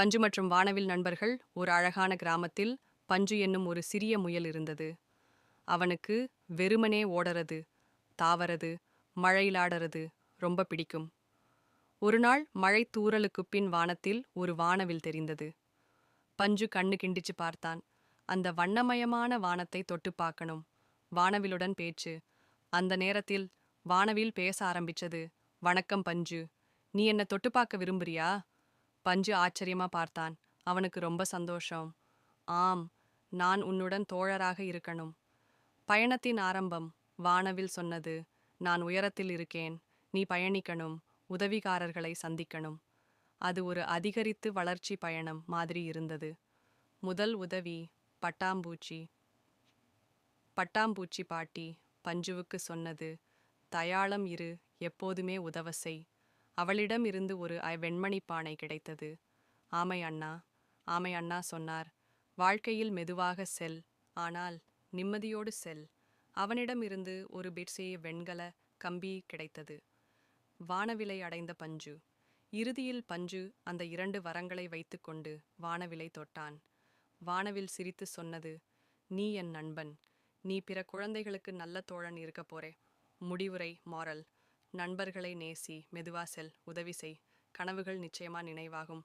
பஞ்சு மற்றும் வானவில் நண்பர்கள் ஒரு அழகான கிராமத்தில் பஞ்சு என்னும் ஒரு சிறிய முயல் இருந்தது. அவனுக்கு வெறுமனே ஓடறது தாவறது மழையிலாடறது ரொம்ப பிடிக்கும். ஒரு நாள் மழை தூறலுக்குப் பின் வானத்தில் ஒரு வானவில் தெரிந்தது. பஞ்சு கண்ணு கிண்டிச்சு பார்த்தான். அந்த வண்ணமயமான வானத்தை தொட்டு பார்க்கணும். வானவிலுடன் பேச்சு. அந்த நேரத்தில் வானவில் பேச ஆரம்பிச்சது வணக்கம் பஞ்சு. நீ என்ன தொட்டு பார்க்க விரும்புறியா? பஞ்சு ஆச்சரியமா பார்த்தான். அவனுக்கு ரொம்ப சந்தோஷம். ஆம் நான் உன்னுடன் தோழராக இருக்கணும். பயணத்தின் ஆரம்பம் வானவில் சொன்னது நான் உயரத்தில் இருக்கேன். நீ பயணிக்கணும் உதவிகாரர்களை சந்திக்கணும். அது ஒரு அதிகரித்து வளர்ச்சி பயணம் மாதிரி இருந்தது. முதல் உதவி பட்டாம்பூச்சி. பட்டாம்பூச்சி பாட்டி பஞ்சுவுக்கு சொன்னது தயாளம் இரு எப்போதுமே உதவ செய். அவளிடம் இருந்து ஒரு வெண்மணி வெண்மணிப் பானை கிடைத்தது. ஆமை அண்ணா ஆமை அண்ணா சொன்னார் வாழ்க்கையில் மெதுவாக செல் ஆனால் நிம்மதியோடு செல். அவனிடம் இருந்து ஒரு பிட்சே வெண்கல கம்பி கிடைத்தது. வானவிலை அடைந்த பஞ்சு. இறுதியில் பஞ்சு அந்த இரண்டு வரங்களை வைத்துக்கொண்டு வானவிலை தொட்டான். வானவில் சிரித்து சொன்னது நீ என் நண்பன். நீ பிற குழந்தைகளுக்கு நல்ல தோழன் இருக்க போறே. முடிவுரை மாரல் நண்பர்களை நேசி மெதுவா செல் உதவி செய். கனவுகள் நிச்சயமா நினைவாகும்.